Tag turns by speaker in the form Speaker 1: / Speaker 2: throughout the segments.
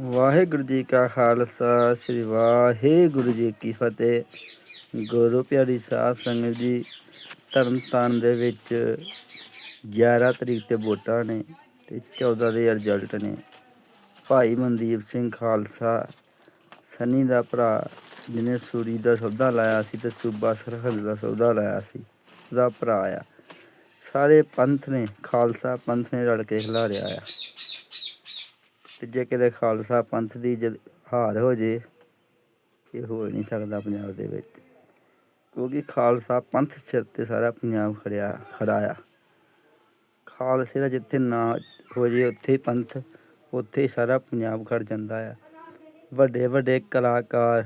Speaker 1: ਵਾਹਿਗੁਰੂ ਜੀ ਕਾ ਖਾਲਸਾ, ਸ੍ਰੀ ਵਾਹਿਗੁਰੂ ਜੀ ਕੀ ਫਤਿਹ। ਗੁਰੂ ਪਿਆਰੀ ਸਾਧ ਸੰਗਤ ਜੀ ਤਰਨਤਾਰਨ ਦੇ ਵਿੱਚ 11 ਤਰੀਕ ਤੇ ਵੋਟਾਂ ਨੇ ਤੇ 14 ਦੇ ਰਿਜ਼ਲਟ ਨੇ। ਭਾਈ ਮਨਦੀਪ ਸਿੰਘ ਖਾਲਸਾ, ਸਨੀ ਦਾ ਭਰਾ, ਜਿਹਨੇ ਸੂਰੀ ਦਾ ਸੌਦਾ ਲਾਇਆ ਸੀ ਤੇ ਸੂਬਾ ਸਰਹੱਦ ਦਾ ਸੌਦਾ ਲਾਇਆ ਸੀ ਦਾ ਭਰਾ ਆ। ਸਾਰੇ ਪੰਥ ਨੇ, ਖਾਲਸਾ ਪੰਥ ਨੇ ਰਲ ਕੇ ਖਿਲਾਰਿਆ ਆ। ਤੇ ਜੇ ਕਿਤੇ ਖਾਲਸਾ ਪੰਥ ਦੀ ਜਦ ਹਾਰ ਹੋ ਜੇ, ਇਹ ਹੋ ਹੀ ਨਹੀਂ ਸਕਦਾ ਪੰਜਾਬ ਦੇ ਵਿੱਚ। ਕਿਉਂਕਿ ਖਾਲਸਾ ਪੰਥ ਸਿਰ ਤੇ ਸਾਰਾ ਪੰਜਾਬ ਖੜਿਆ, ਖੜਾ ਆ। ਖਾਲਸੇ ਦਾ ਜਿੱਥੇ ਨਾ ਹੋ ਜੇ, ਉੱਥੇ ਪੰਥ, ਉੱਥੇ ਸਾਰਾ ਪੰਜਾਬ ਖੜ ਜਾਂਦਾ ਆ। ਵੱਡੇ ਵੱਡੇ ਕਲਾਕਾਰ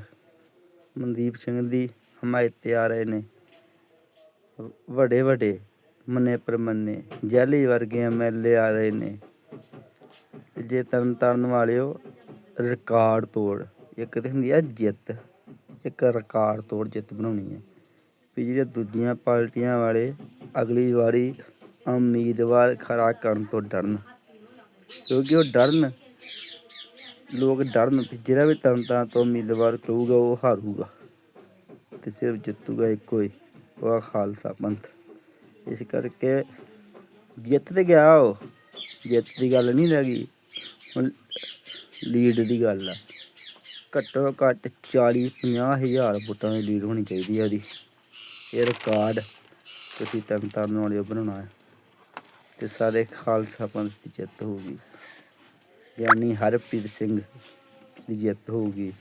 Speaker 1: ਮਨਦੀਪ ਸਿੰਘ ਦੀ ਹਮਾਇਤ ਤੇ ਆ ਰਹੇ ਨੇ। ਵੱਡੇ ਵੱਡੇ ਮੰਨੇ ਪ੍ਰਮੰਨੇ ਜੈਲੀ ਵਰਗੇ ਐਮਐਲਏ ਆ ਰਹੇ ਨੇ। ਜੇ ਤਰਨ ਤਾਰਨ ਵਾਲਿਓ, ਰਿਕਾਰਡ ਤੋੜ। ਇੱਕ ਤੇ ਹੁੰਦੀ ਆ ਜਿੱਤ, ਇੱਕ ਰਿਕਾਰਡ ਤੋੜ ਜਿੱਤ ਬਣਾਉਣੀ ਹੈ ਵੀ ਜਿਹੜੇ ਦੂਜੀਆਂ ਪਾਰਟੀਆਂ ਵਾਲੇ ਅਗਲੀ ਵਾਰੀ ਉਮੀਦਵਾਰ ਖੜਾ ਕਰਨ ਤੋਂ ਡਰਨ। ਕਿਉਂਕਿ ਉਹ ਡਰਨ, ਲੋਕ ਡਰਨ, ਵੀ ਜਿਹੜਾ ਵੀ ਤਰਨ ਤਾਰਨ ਤੋਂ ਉਮੀਦਵਾਰ ਕਹੂਗਾ ਉਹ ਹਾਰੂਗਾ। ਤੇ ਸਿਰਫ ਜਿੱਤੂਗਾ ਇੱਕੋ ਹੀ, ਉਹ ਆ ਖਾਲਸਾ ਪੰਥ। ਇਸ ਕਰਕੇ ਜਿੱਤ ਤੇ ਗਿਆ ਉਹ, ਜਿੱਤ ਦੀ ਗੱਲ ਨਹੀਂ ਰਹਿ ਗਈ। ਲੀਡ ਦੀ ਗੱਲ ਆ। ਘੱਟੋ ਘੱਟ 40 50 ਹਜ਼ਾਰ ਵੋਟਾਂ ਦੀ ਲੀਡ ਹੋਣੀ ਚਾਹੀਦੀ ਆ ਉਹਦੀ ਇਹ ਰਿਕਾਰਡ ਤੁਸੀਂ ਤਰਨ ਤਾਰਨ ਵਾਲੇ ਬਣਾਉਣਾ ਹੈ। ਤੇ ਸਾਰੇ ਖਾਲਸਾ ਪੰਥ ਦੀ ਜਿੱਤ ਹੋਊਗੀ। ਯਾਨੀ ਹਰਪ੍ਰੀਤ ਸਿੰਘ ਦੀ ਜਿੱਤ ਹੋਊਗੀ।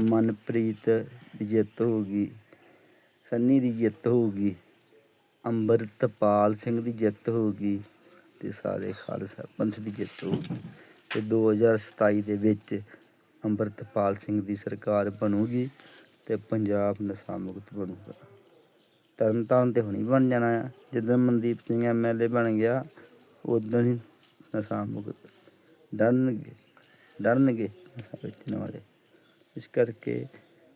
Speaker 1: ਮਨਪ੍ਰੀਤ ਦੀ ਜਿੱਤ ਹੋਊਗੀ। ਸੰਨੀ ਦੀ ਜਿੱਤ ਹੋਊਗੀ। ਅੰਮ੍ਰਿਤਪਾਲ ਸਿੰਘ ਦੀ ਜਿੱਤ ਹੋਊਗੀ। ਤੇ ਸਾਰੇ ਖਾਲਸਾ ਪੰਥ ਦੀ ਜਿੱਤ ਹੋਊਗੀ। ਤੇ 2027 ਦੇ ਵਿੱਚ ਅੰਮ੍ਰਿਤਪਾਲ ਸਿੰਘ ਦੀ ਸਰਕਾਰ ਬਣੂਗੀ ਤੇ ਪੰਜਾਬ ਨਸ਼ਾ ਮੁਕਤ ਬਣੂਗਾ। ਤਰਨ ਤਾਰਨ ਤੇ ਹੁਣੀ ਬਣ ਜਾਣਾ ਆ। ਜਦੋਂ ਮਨਦੀਪ ਸਿੰਘ ਐਮਐਲਏ ਬਣ ਗਿਆ, ਉਦੋਂ ਹੀ ਨਸ਼ਾ ਮੁਕਤ ਡਰਨਗੇ ਡਰਨਗੇ ਵੇਚਣ ਵਾਲੇ। ਇਸ ਕਰਕੇ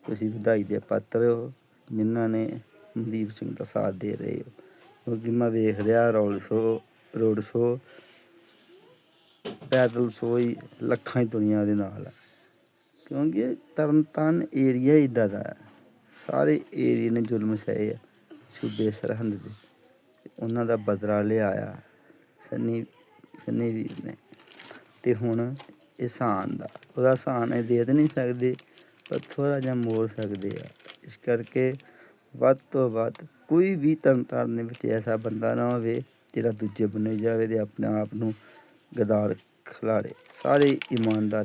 Speaker 1: ਤੁਸੀਂ ਵਧਾਈ ਦੇ ਪਾਤਰ ਹੋ, ਜਿਨ੍ਹਾਂ ਨੇ ਮਨਦੀਪ ਸਿੰਘ ਦਾ ਸਾਥ ਦੇ ਰਹੇ ਹੋ। ਕਿਉਂਕਿ ਮੈਂ ਵੇਖ ਰਿਹਾ ਰੋਡ ਸ਼ੋ ਰੋਡ ਸ਼ੋ ਪੈਦਲ ਸੋਈ ਲੱਖਾਂ ਹੀ ਦੁਨੀਆ ਦੇ ਨਾਲ ਹੈ ਕਿਉਂਕਿ ਤਰਨਤਾਰਨ ਏਰੀਆ ਇਦਾਂ ਦਾ ਸਾਰੇ ਏਰੀਏ ਨੇ ਜ਼ੁਲਮ ਸਹੇ ਆ, ਸੂਬੇ ਸਰਹੰਦ ਦੇ। ਉਹਨਾਂ ਦਾ ਬਦਲਾ ਲਿਆਇਆ ਸੰਨੀ ਸੰਨੀ ਵੀਰ ਨੇ। ਤੇ ਹੁਣ ਇਹਸਾਨ ਦਾ, ਉਹਦਾ ਇਹਸਾਨ ਇਹ ਦੇ ਨਹੀਂ ਸਕਦੇ, ਪਰ ਥੋੜਾ ਜਿਹਾ ਮੋੜ ਸਕਦੇ ਆ। ਇਸ ਕਰਕੇ ਵੱਧ ਤੋਂ ਵੱਧ ਕੋਈ ਵੀ ਤਰਨਤਾਰਨ ਦੇ ਵਿੱਚ ਐਸਾ ਬੰਦਾ ਨਾ ਹੋਵੇ, ਜਿਹੜਾ ਦੂਜੇ ਬੰਨੇ ਜਾਵੇ ਤੇ ਆਪਣੇ ਆਪ ਨੂੰ ਗਦਾਰ ਖਿਲਾੜੇ ਸਾਰੇ ਇਮਾਨਦਾਰ